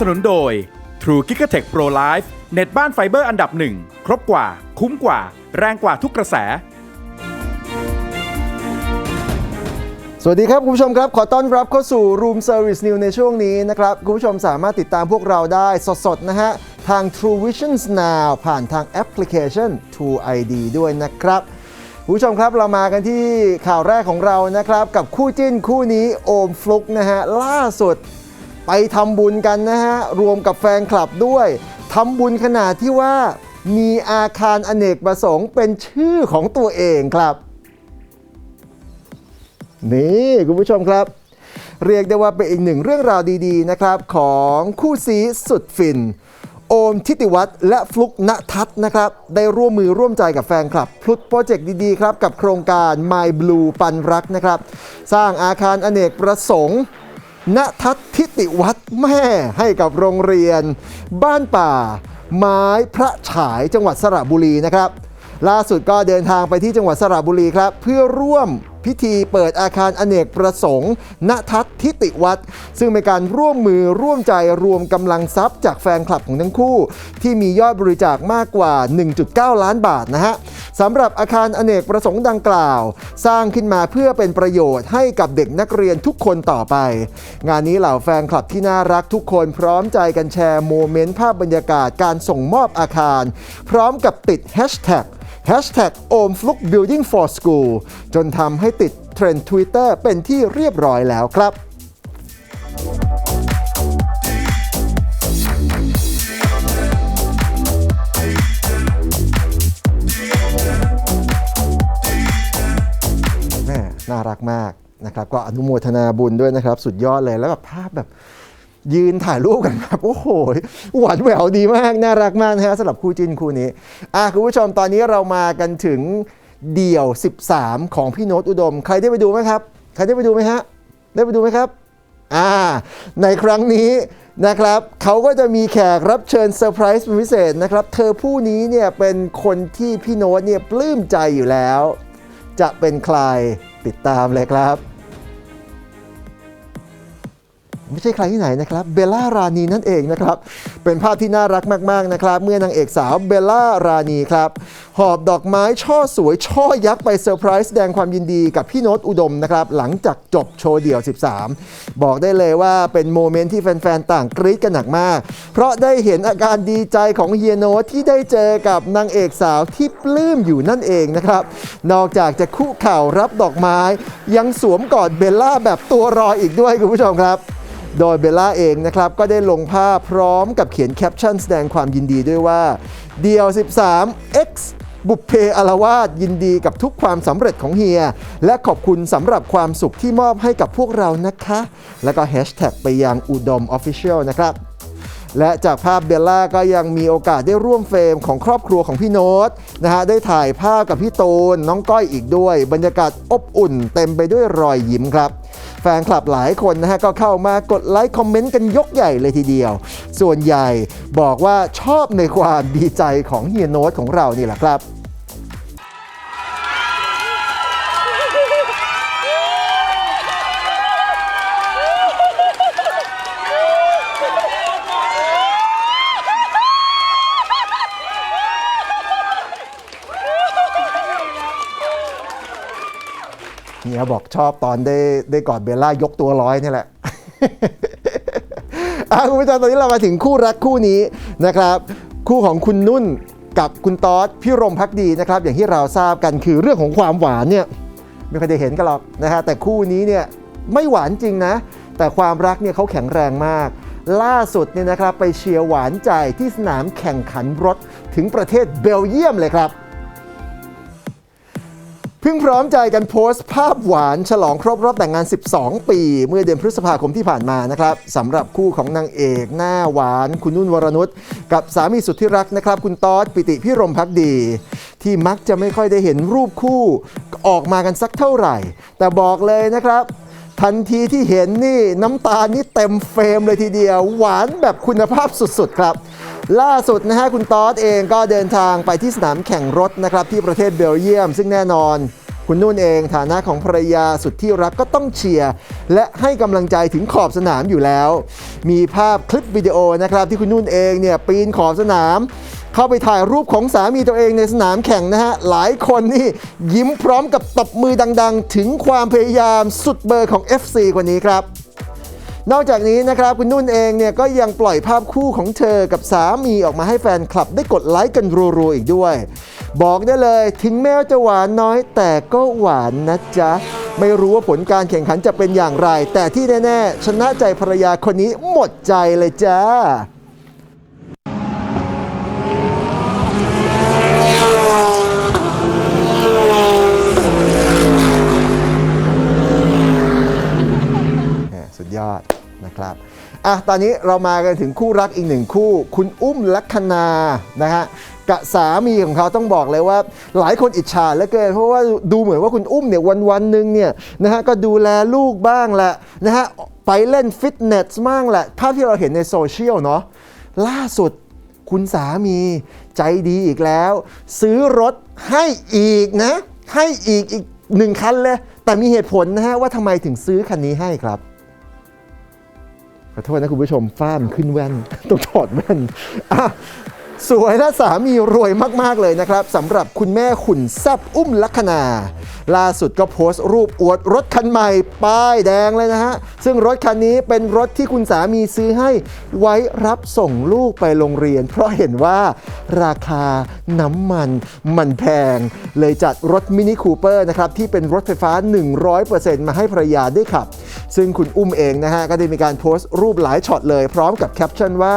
สนุนโดย True g i g a t e c h Pro Life เน็ตบ้านไฟเบอร์อันดับหนึ่ง ครบกว่า คุ้มกว่า แรงกว่าทุกกระแส สวัสดีครับ คุณผู้ชมครับ ขอต้อนรับเข้าสู่ Room Service New ในช่วงนี้นะครับ คุณผู้ชมสามารถติดตามพวกเราได้สดๆ นะฮะ ทาง True Visions Now ผ่านทางแอปพลิเคชัน True ID ด้วยนะครับคุณผู้ชมครับเรามากันที่ข่าวแรกของเรานะครับ กับคู่จิ้นคู่นี้โอมฟลุกนะฮะล่าสุด ไปทำบุญกันนะฮะ รวมกับแฟนคลับด้วยทำบุญขนาดที่ว่ามีอาคารอเนกประสงค์เป็นชื่อของตัวเองครับ นี่คุณผู้ชมครับ เรียกได้ว่าเป็นอีกหนึ่งเรื่องราวดี ๆ นะครับ ของคู่ซีสุดฟิน โอมทิติวัฒน์และฟลุกณทัศน์นะครับ ได้ร่วมมือร่วมใจกับแฟนคลับ พลุดโปรเจกต์ดี ๆ ครับ กับโครงการ My Blue ปันรักนะครับ สร้างอาคารอเนกประสงค์ ณทัศทิติวัฒน์แม่ให้กับโรงเรียน บ้านป่า ไม้พระฉายจังหวัดสระบุรีนะครับ ล่าสุดก็เดินทางไปที่จังหวัดสระบุรีครับ เพื่อร่วม พิธีเปิดอาคารอเนกประสงค์ ณทัศทิติวัฒน์ซึ่งเป็นการร่วมมือร่วมใจรวมกำลังทรัพย์จากแฟนคลับของทั้งคู่ ที่มียอดบริจาคมากกว่า 1.9 ล้านบาทนะฮะสำหรับอาคารอเนกประสงค์ดังกล่าว สร้างขึ้นมาเพื่อเป็นประโยชน์ให้กับเด็กนักเรียนทุกคนต่อไป งานนี้เหล่าแฟนคลับที่น่ารักทุกคนพร้อมใจกันแชร์โมเมนต์ภาพบรรยากาศการส่งมอบอาคาร พร้อมกับติดแฮชแท็ก Hashtag o m f l u k Building for School จนทำให้ติดเทรนด์ Twitter เป็นที่เรียบร้อยแล้วครับแม่น่ารักมากนะครับก็อนุโมทนาบุญด้วยนะครับ สุดยอดเลยแล้วแบบภาพแบบ ยืนถ่ายรูปกันแบบโอ้โหหวานแหววดีมาก น่ารักมากนะฮะสำหรับคู่จิ้นคู่นี้อะคุณผู้ชมตอนนี้เรามากันถึงเดี่ยว 13 ของพี่โน้ตอุดม ใครได้ไปดูไหมครับ ใครได้ไปดูไหมฮะ ได้ไปดูไหมครับอ่าในครั้งนี้นะครับเขาก็จะมีแขกรับเชิญเซอร์ไพรส์เป็นพิเศษนะครับ เธอผู้นี้เนี่ยเป็นคนที่พี่โน้ตเนี่ยปลื้มใจอยู่แล้ว จะเป็นใครติดตามเลยครับ ไม่ใช่ใครที่ไหนนะครับเบลล่ารานีนั่นเองนะครับเป็นภาพที่น่ารักมากๆนะครับเมื่อนางเอกสาวเบลล่ารานีครับหอบดอกไม้ช่อสวยช่อยักษ์ไปเซอร์ไพรส์แสดงความยินดีกับพี่โน้ตอุดมนะครับหลังจากจบโชว์เดี่ยว 13 บอกได้เลยว่าเป็นโมเมนต์ที่แฟนๆ ต่างกรี๊ดกันหนักมาก เพราะได้เห็นอาการดีใจของเฮียโน้ตที่ได้เจอกับนางเอกสาวที่ปลื้มอยู่นั่นเองนะครับนอกจากจะคู่เข่ารับดอกไม้ ยังสวมกอดเบลล่าแบบตัวรออีกด้วยคุณผู้ชมครับ โดยเบลล่าเองนะครับ ก็ได้ลงภาพพร้อมกับเขียนแคปชั่นแสดงความยินดีด้วยว่าเดียว 13 X บุพเพอารวาสยินดีกับทุกความสำเร็จของเฮีย และขอบคุณสำหรับความสุขที่มอบให้กับพวกเรานะคะ แล้วก็แฮชแท็กไปยังอุดม Official นะครับ และจากภาพเบลล่าก็ยังมีโอกาสได้ร่วมเฟรมของครอบครัวของพี่โน้ตนะฮะได้ถ่ายภาพกับพี่ตูนน้องก้อยอีกด้วย บรรยากาศอบอุ่นเต็มไปด้วยรอยยิ้มครับ แฟนคลับหลายคนนะฮะก็เข้ามากดไลค์คอมเมนต์กันยกใหญ่เลยทีเดียว ส่วนใหญ่บอกว่าชอบในความดีใจของเฮียโน้ตของเรานี่แหละครับ เฮียบอกชอบตอนได้ได้กอดเบลล่ายกตัวร้อยนี่แหละอะคุณผู้ชมตอนนี้เรามาถึงคู่รักคู่นี้นะครับ คู่ของคุณนุ่นกับคุณตอสพี่รมพักดีนะครับ อย่างที่เราทราบกันคือเรื่องของความหวานเนี่ยไม่เคยได้เห็นกันหรอกนะฮะแต่คู่นี้เนี่ยไม่หวานจริงนะ แต่ความรักเนี่ยเขาแข็งแรงมาก ล่าสุดเนี่ยนะครับไปเชียร์หวานใจที่สนามแข่งขันรถถึงประเทศเบลเยียมเลยครับ พิ่งพร้อมใจกันโพสต์ภาพหวานฉลองครบรอบแต่งงาน 12 ปี เมื่อเดือนพฤษภาคมที่ผ่านมานะครับสำหรับคู่ของนางเอกหน้าหวานคุณนุ่นวรนุชกับสามีสุดที่รักนะครับ คุณตอสปิติพิรมพักดี ที่มักจะไม่ค่อยได้เห็นรูปคู่ออกมากันสักเท่าไหร่ แต่บอกเลยนะครับ ทันทีที่เห็นนี่น้ำตานี่เต็มเฟรมเลยทีเดียว หวานแบบคุณภาพสุดๆครับ ล่าสุดนะฮะคุณตอสเองก็เดินทางไปที่สนามแข่งรถนะครับที่ประเทศเบลเยียม ซึ่งแน่นอน คุณนุ่นเองฐานะของภรรยาสุดที่รักก็ต้องเชียร์และให้กำลังใจถึงขอบสนามอยู่แล้ว มีภาพคลิปวิดีโอนะครับที่คุณนุ่นเองเนี่ยปีนขอบสนาม เข้าไปถ่ายรูปของสามีตัวเองในสนามแข่งนะฮะหลายคนนี่ยิ้มพร้อมกับตบมือดัง ๆ ถึงความพยายามสุดเบอร์ของ FC คนนี้ครับ นอกจากนี้นะครับคุณนุ่นเองเนี่ยก็ยังปล่อยภาพคู่ของเธอกับสามีออกมาให้แฟนคลับได้กดไลค์กันรัวๆอีกด้วย บอกได้เลยถึงแม้ว่าจะหวานน้อยแต่ก็หวานนะจ๊ะ ไม่รู้ว่าผลการแข่งขันจะเป็นอย่างไร แต่ที่แน่ ๆ ชนะใจภรรยาคนนี้หมดใจเลยจ้า แหม่สุดยอดนะครับ อะตอนนี้เรามากันถึงคู่รักอีกหนึ่งคู่ คุณอุ้มลัคนานะฮะกับสามีของเขาต้องบอกเลยว่า หลายคนอิจฉาเหลือเกินเพราะว่าดูเหมือนว่าคุณอุ้มเนี่ยวันวันๆหนึ่งเนี่ยนะฮะก็ดูแลลูกบ้างแหละนะฮะไปเล่นฟิตเนสบ้างแหละภาพที่เราเห็นในโซเชียลเนาะล่าสุดคุณสามีใจดีอีกแล้ว ซื้อรถให้อีกนะ ให้อีกอีกหนึ่งคันเลย แต่มีเหตุผลนะฮะว่าทำไมถึงซื้อคันนี้ให้ครับ ขอโทษนะคุณผู้ชมฟ้ามขึ้นแว่น ต้องถอดแว่นอะ สวยและสามีรวยมาก ๆ เลยนะครับสำหรับคุณแม่ขุนแซบอุ้มลัคนา ล่าสุดก็โพสต์รูปอวดรถคันใหม่ ป้ายแดงเลยนะฮะ ซึ่งรถคันนี้เป็นรถที่คุณสามีซื้อให้ไว้รับส่งลูกไปโรงเรียน เพราะเห็นว่าราคาน้ำมันมันแพง เลยจัดรถมินิคูเปอร์นะครับ ที่เป็นรถไฟฟ้า 100%มาให้ภรรยาได้ขับ ซึ่งคุณอุ้มเองนะฮะก็ได้มีการโพสต์รูปหลายช็อตเลย พร้อมกับแคปชั่นว่า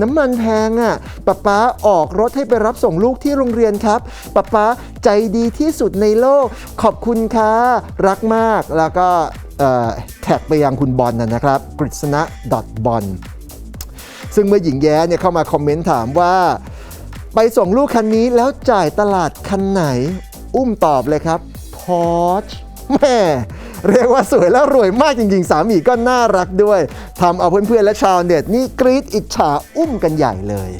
น้ำมันแพงอะ่ะป๊าป๊าออกรถให้ไปรับส่งลูกที่โรงเรียนครับป๊าป๊าใจดีที่สุดในโลก ขอบคุณค่ะรักมากแล้วก็แท็กไปยังคุณบอลนะนะครับ กฤษณะบอลซึ่งเมื่อหญิงแย้เนี่ยเข้ามาคอมเมนต์ถามว่า ไปส่งลูกคันนี้แล้วจ่ายตลาดคันไหน อุ้มตอบเลยครับพอชแม่ เรียกว่าสวยแล้วรวยมากจริงๆ สามีก็น่ารักด้วยทำเอาเพื่อนๆและชาวเน็ตนี่กรี๊ดอิจฉาอุ้มกันใหญ่เลย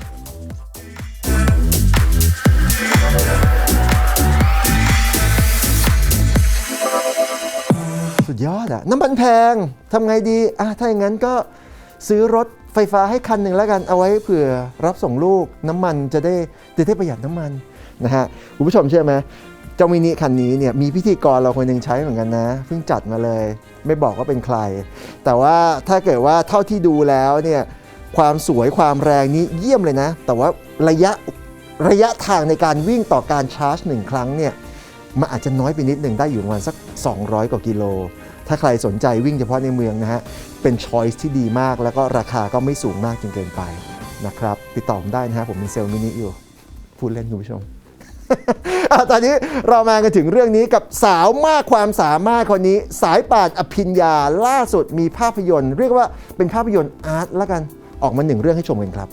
สุดยอดอะน้ำมันแพงทำไงดีอะถ้าอย่างนั้นก็ซื้อรถ ไฟฟ้าให้คันหนึ่งแล้วกันเอาไว้เผื่อรับส่งลูกน้ำมันจะได้จะได้ประหยัดน้ำมันนะฮะคุณผู้ชมเชื่อไหมเจ้ามินิคันนี้เนี่ยมีพิธีกรเราคนหนึ่งใช้เหมือนกันนะเพิ่งจัดมาเลย ไม่บอกว่าเป็นใคร แต่ว่าถ้าเกิดว่าเท่าที่ดูแล้วเนี่ยความสวยความแรงนี้เยี่ยมเลยนะ แต่ว่าระยะระยะทางในการวิ่งต่อการชาร์จหนึ่งครั้งเนี่ยมันอาจจะน้อยไปนิดหนึ่งได้อยู่ประมาณสัก 200 กว่ากิโล ถ้าใครสนใจวิ่งเฉพาะในเมืองนะฮะ เป็นช้อยส์ที่ดีมาก แล้วก็ราคาก็ไม่สูงมากจนเกินไปนะครับ ติดต่อผมได้นะฮะ ผมเป็นเซลล์มินิอยู่ พูดเล่นคุณผู้ชม ตอนนี้เรามากันถึงเรื่องนี้กับสาวมากความสามารถคนนี้ สายป่านอภิญญาล่าสุดมีภาพยนตร์ เรียกว่าเป็นภาพยนตร์อาร์ตละกันออกมาหนึ่งเรื่องให้ชมกันครับ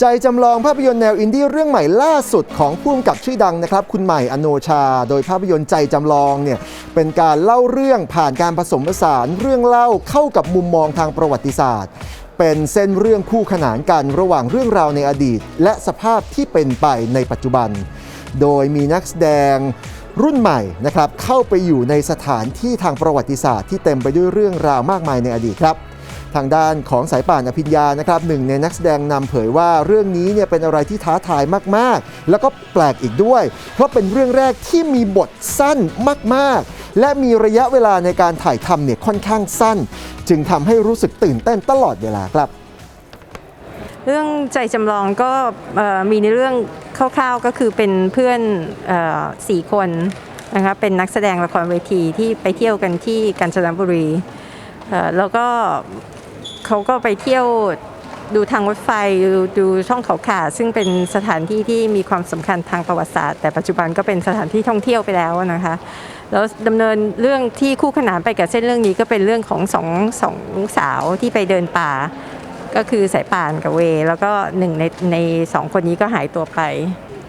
ใจจำลองภาพยนตร์แนวอินดี้เรื่องใหม่ล่าสุดของผู้กำกับชื่อดังนะครับ คุณใหม่อโนชา โดยภาพยนตร์ใจจำลองเนี่ยเป็นการเล่าเรื่องผ่านการผสมผสานเรื่องเล่าเข้ากับมุมมองทางประวัติศาสตร์ เป็นเส้นเรื่องคู่ขนานกันระหว่างเรื่องราวในอดีต และสภาพที่เป็นไปในปัจจุบัน โดยมีนักแสดงรุ่นใหม่นะครับเข้าไปอยู่ในสถานที่ทางประวัติศาสตร์ที่เต็มไปด้วยเรื่องราวมากมายในอดีตครับ ทางด้านของสายป่านอภิญญานะครับหนึ่งในนักแสดงนำเผยว่าเรื่องนี้เนี่ยเป็นอะไรที่ท้าทายมากๆ แล้วก็แปลกอีกด้วย เพราะเป็นเรื่องแรกที่มีบทสั้นมากๆ และมีระยะเวลาในการถ่ายทำเนี่ยค่อนข้างสั้น จึงทำให้รู้สึกตื่นเต้นตลอดเวลาครับเรื่องใจจำลองก็มีในเรื่องคร่าวๆก็คือเป็นเพื่อนออสี่คนนะคะเป็นนักแสดงละครเวทีที่ไปเที่ยวกันที่กาญจนบุรีแล้วก็ เขาก็ไปเที่ยวดูทางรถไฟดูดูช่องเขาขาซึ่งเป็นสถานที่ที่มีความสำคัญทางประวัติศาสตร์ แต่ปัจจุบันก็เป็นสถานที่ท่องเที่ยวไปแล้วนะคะแล้วดำเนินเรื่องที่คู่ขนานไปกับเส้นเรื่องนี้ก็เป็นเรื่องของสองสองสาวที่ไปเดินป่า ก็คือสายป่านกับเว แล้วก็หนึ่งในในสองคนนี้ก็หายตัวไป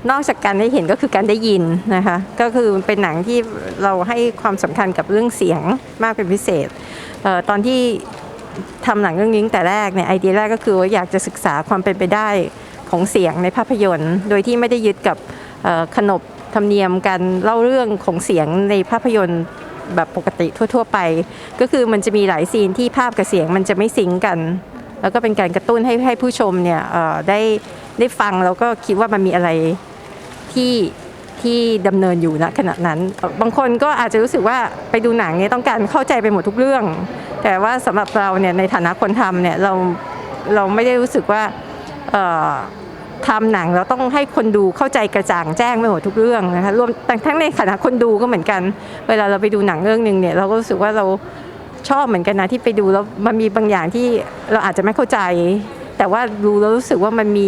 นอกจากการได้เห็นก็คือการได้ยินนะคะก็คือเป็นหนังที่เราให้ความสำคัญกับเรื่องเสียงมากเป็นพิเศษเออตอนที่ ทำหนังเรื่องนี้ตั้งแต่แรกเนี่ยไอเดียแรกก็คือว่าอยากจะศึกษาความเป็นไปได้ของเสียงในภาพยนตร์ โดยที่ไม่ได้ยึดกับขนบธรรมเนียมการเล่าเรื่องของเสียงในภาพยนตร์แบบปกติทั่ว ๆ ไป ก็คือมันจะมีหลายซีนที่ภาพกับเสียงมันจะไม่ซิงกัน แล้วก็เป็นการกระตุ้นให้ให้ผู้ชมเนี่ยได้ได้ฟังแล้วก็คิดว่ามันมีอะไรที่ที่ดำเนินอยู่ณขณะนั้น บางคนก็อาจจะรู้สึกว่าไปดูหนังเนี่ยต้องการเข้าใจไปหมดทุกเรื่อง แต่ว่าสำหรับเราเนี่ยในฐานะคนทำเนี่ยเราเราไม่ได้รู้สึกว่าทำหนังเราต้องให้คนดูเข้าใจกระจ่างแจ้งไปหมดทุกเรื่องนะคะรวมทั้งในฐานะคนดูก็เหมือนกัน เวลาเราไปดูหนังเรื่องหนึ่งเนี่ยเราก็รู้สึกว่าเราชอบเหมือนกันนะที่ไปดูแล้วมันมีบางอย่างที่เราอาจจะไม่เข้าใจ แต่ว่าดูแล้วรู้สึกว่ามันมี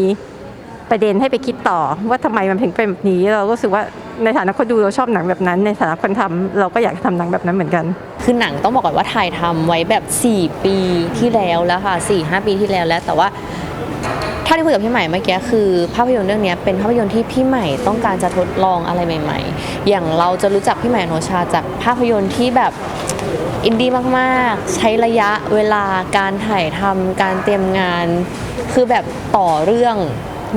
ประเด็นให้ไปคิดต่อว่าทำไมมันถึงเป็นแบบนี้ เราก็รู้สึกว่าในฐานะคนดูเราชอบหนังแบบนั้น ในฐานะคนทำเราก็อยากทำหนังแบบนั้นเหมือนกัน คือหนังต้องบอกก่อนว่าถ่ายทำไว้แบบ 4 ปีที่แล้วแล้วค่ะ4 5ปีที่แล้วแล้วแต่ว่าถ้าที่คุยกับพี่ใหม่เมื่อกี้คือภาพยนตร์เรื่องนี้เป็นภาพยนตร์ที่พี่ใหม่ต้องการจะทดลองอะไรใหม่ ๆ อย่างเราจะรู้จักพี่ใหม่โนชาจากภาพยนตร์ที่แบบอินดี้มากๆ ใช้ระยะเวลาการถ่ายทำการเตรียมงาน คือแบบต่อเรื่อง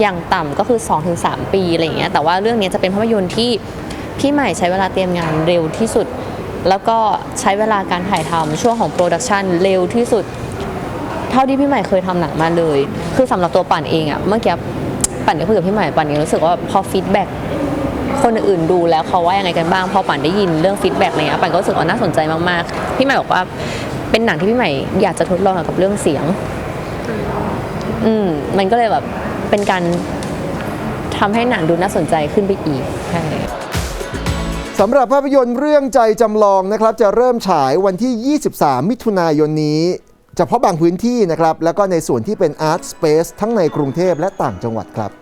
อย่างต่ำก็คือ 2-3 ปีอะไรอย่างเงี้ยแต่ว่าเรื่องนี้จะเป็นภาพยนตร์ที่พี่ใหม่ใช้เวลาเตรียมงานเร็วที่สุด แล้วก็ใช้เวลาการถ่ายทำช่วงของโปรดักชันเร็วที่สุด เท่าที่พี่ใหม่เคยทำหนังมาเลย คือสำหรับตัวปั่นเองอะเมื่อกี้ปั่นได้คุยกับพี่ใหม่ปั่นเองรู้สึกว่าพอฟีดแบ็กคนอื่นดูแล้วเขาว่ายังไงกันบ้างพอปั่นได้ยินเรื่องฟีดแบ็กอะไรเงี้ยปั่นก็รู้สึกว่าน่าสนใจมากๆพี่ใหม่บอกว่าเป็นหนังที่พี่ใหม่อยากจะทดลองกับเรื่องเสียง อืมมันก็เลยแบบ เป็นการทำให้หนังดูน่าสนใจขึ้นไปอีกใช่สำหรับภาพยนตร์เรื่องใจจำลองนะครับ จะเริ่มฉายวันที่ 23 มิถุนายนนี้เฉพาะบางพื้นที่นะครับ แล้วก็ในส่วนที่เป็นอาร์ตสเปซทั้งในกรุงเทพและต่างจังหวัดครับ